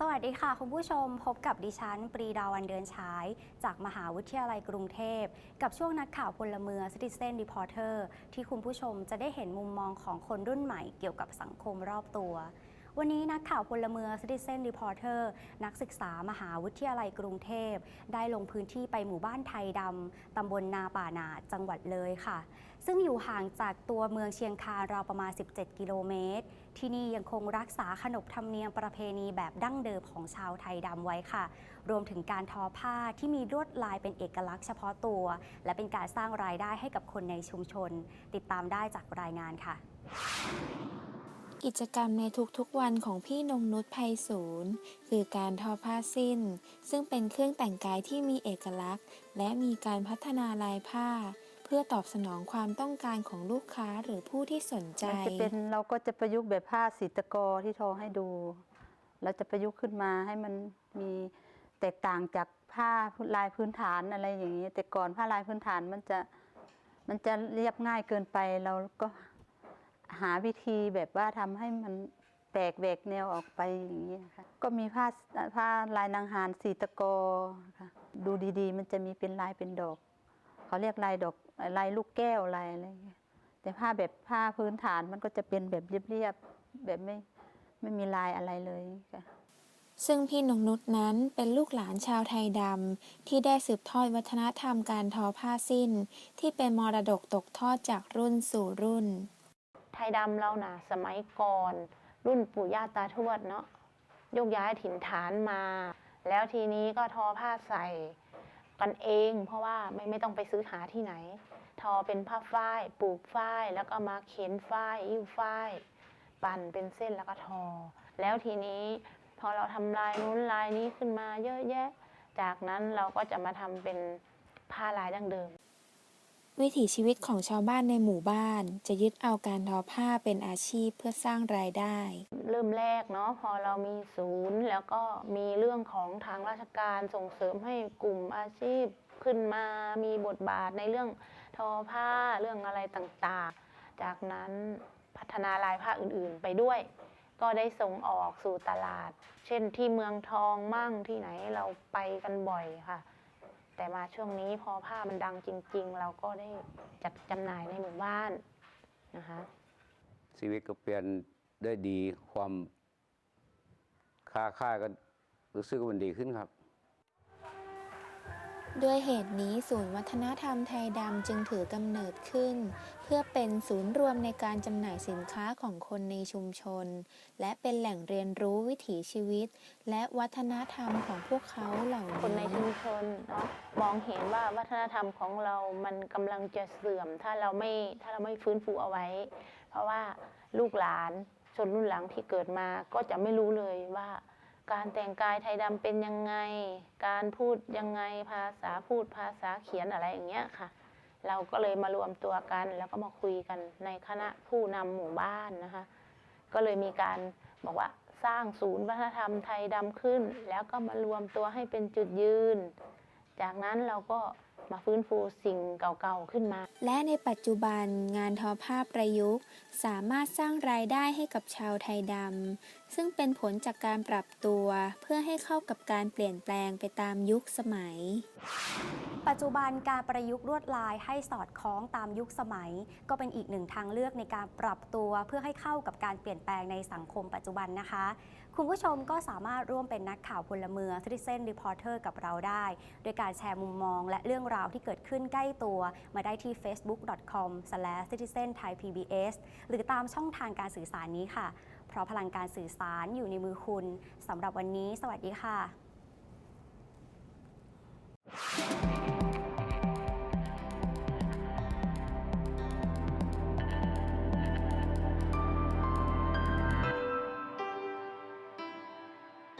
สวัสดีค่ะ คุณผู้ชมพบกับดิฉัน ปรีดาวันเดือนฉาย จากมหาวิทยาลัยกรุงเทพ กับช่วงนักข่าวพลเมือง Citizen Reporter ที่คุณผู้ชมจะได้เห็นมุมมองของคนรุ่นใหม่เกี่ยวกับสังคมรอบตัว วันนี้นักข่าวพลเมือง Citizen Reporter นักศึกษามหาวิทยาลัยกรุงเทพ ได้ลงพื้นที่ไปหมู่บ้านไทยดำตำบลนาป่านาจังหวัดเลยค่ะ ซึ่งอยู่ห่างจากตัวเมืองเชียงคานราวประมาณ 17 กิโลเมตร ที่นี่ยังคงรักษาขนบธรรมเนียมประเพณีแบบดั้งเดิมของชาวไทยดำไว้ค่ะ รวมถึงการทอผ้าที่มีลวดลายเป็นเอกลักษณ์เฉพาะตัว และเป็นการสร้างรายได้ให้กับคนในชุมชน ติดตามได้จากรายงานค่ะ กิจกรรมในทุกๆวันของพี่นงนุชไพศูนย์คือการทอผ้าสิ้น ซึ่งเป็นเครื่องแต่งกายที่มีเอกลักษณ์ และมีการพัฒนาลายผ้า เพื่อตอบสนองความต้องการของลูกค้าหรือผู้ที่สนใจมันจะเป็นเราก็จะประยุกต์แบบผ้าสีตะกอที่ทอให้ดูเราจะประยุกต์ขึ้นมาให้มันมีแตกต่างจากผ้าลายพื้นฐานอะไรอย่างนี้ แต่ก่อนผ้าลายพื้นฐานมันจะมันจะเรียบง่ายเกินไปเราก็ หาวิธีแบบว่าทำให้มันแตกแหวกแนวออกไปอย่างนี้ค่ะก็มีผ้าผ้าลายนางหารสีตะกอค่ะดูดีๆ มันจะมีเป็นลายเป็นดอก เขาเรียกลายดอกลายลูกแก้วลายอะไรอย่างเงี้ยแต่ผ้าแบบผ้าพื้นฐานมันก็จะเป็นแบบเรียบๆแบบไม่ไม่มีลายอะไรเลยค่ะซึ่งพี่นงนุชนั้นเป็นลูกหลานชาวไทยดำ ที่ได้สืบทอดวัฒนธรรมการทอผ้าสิ้น ที่เป็นมรดกตกทอดจากรุ่นสู่รุ่น ไทยดำเรานะสมัยก่อน รุ่นปู่ย่าตาทวดเนาะยกย้ายถิ่นฐานมา แล้วทีนี้ก็ทอผ้าใส่กันเอง เพราะว่าไม่ไม่ต้องไปซื้อหาที่ไหน ทอเป็นผ้าฝ้ายปลูกฝ้ายแล้วก็มาเข็นฝ้ายยิ้วฝ้าย ปั่นเป็นเส้นแล้วก็ทอ แล้วทีนี้พอเราทำลายนู้นลายนี้ขึ้นมาเยอะแยะ จากนั้นเราก็จะมาทำเป็นผ้าลายดั้งเดิม วิถีชีวิตของชาวบ้านในหมู่บ้าน จะยึดเอาการทอผ้าเป็นอาชีพเพื่อสร้างรายได้ เริ่มแรกเนาะพอเรามีศูนย์แล้วก็มีเรื่องของทางราชการส่งเสริมให้กลุ่มอาชีพขึ้นมามีบทบาทในเรื่องทอผ้าเรื่องอะไรต่างๆ จากนั้นพัฒนาลายผ้าอื่นๆไปด้วย ก็ได้ส่งออกสู่ตลาด เช่นที่เมืองทองมั่งที่ไหนเราไปกันบ่อยค่ะ แต่มาช่วงนี้พอผ้ามันดังจริง ๆ เราก็ได้จัดจำหน่ายในหมู่บ้านนะคะชีวิตก็เปลี่ยนได้ดีความค่าค่ายก็รู้สึกว่ามันดีขึ้นครับ ด้วยเหตุนี้ศูนย์วัฒนธรรมไทยดำจึงถือกำเนิดขึ้น เพื่อเป็นศูนย์รวมในการจำหน่ายสินค้าของคนในชุมชน และเป็นแหล่งเรียนรู้วิถีชีวิต และวัฒนธรรมของพวกเขาเหล่าคนในชุมชนเนาะมองเห็นว่าวัฒนธรรมของเรามันกำลังจะเสื่อม ถ้าเราไม่ถ้าเราไม่ฟื้นฟูเอาไว้ เพราะว่าลูกหลานชนรุ่นหลังที่เกิดมาก็จะไม่รู้เลยว่า การแต่งกายไทยดำเป็นยังไง การพูดยังไงภาษาพูดภาษาเขียนอะไรอย่างเงี้ยค่ะ เราก็เลยมารวมตัวกัน แล้วก็มาคุยกันในคณะผู้นำหมู่บ้านนะคะ ก็เลยมีการบอกว่าสร้างศูนย์วัฒนธรรมไทยดำขึ้น แล้วก็มารวมตัวให้เป็นจุดยืน จากนั้นเราก็ มาฟื้นฟูสิ่งเก่าๆขึ้นมา และในปัจจุบันงานทอผ้าประยุกต์ สามารถสร้างรายได้ให้กับชาวไทยดำซึ่งเป็นผลจากการปรับตัว เพื่อให้เข้ากับการเปลี่ยนแปลงไปตามยุคสมัย ปัจจุบันการประยุกต์ลวดลายให้สอดคล้องตามยุคสมัย ก็เป็นอีกหนึ่งทางเลือกในการปรับตัวเพื่อให้เข้ากับการเปลี่ยนแปลงในสังคมปัจจุบันนะคะ คุณผู้ชมก็สามารถร่วมเป็นนักข่าวพลเมือง Citizen Reporter กับเราได้ โดยการแชร์มุมมองและเรื่องราวที่เกิดขึ้นใกล้ตัว มาได้ที่ facebook.com/citizenthaipbs หรือตามช่องทางการสื่อสารนี้ค่ะ เพราะพลังการสื่อสารอยู่ในมือคุณสำหรับวันนี้ สวัสดีค่ะ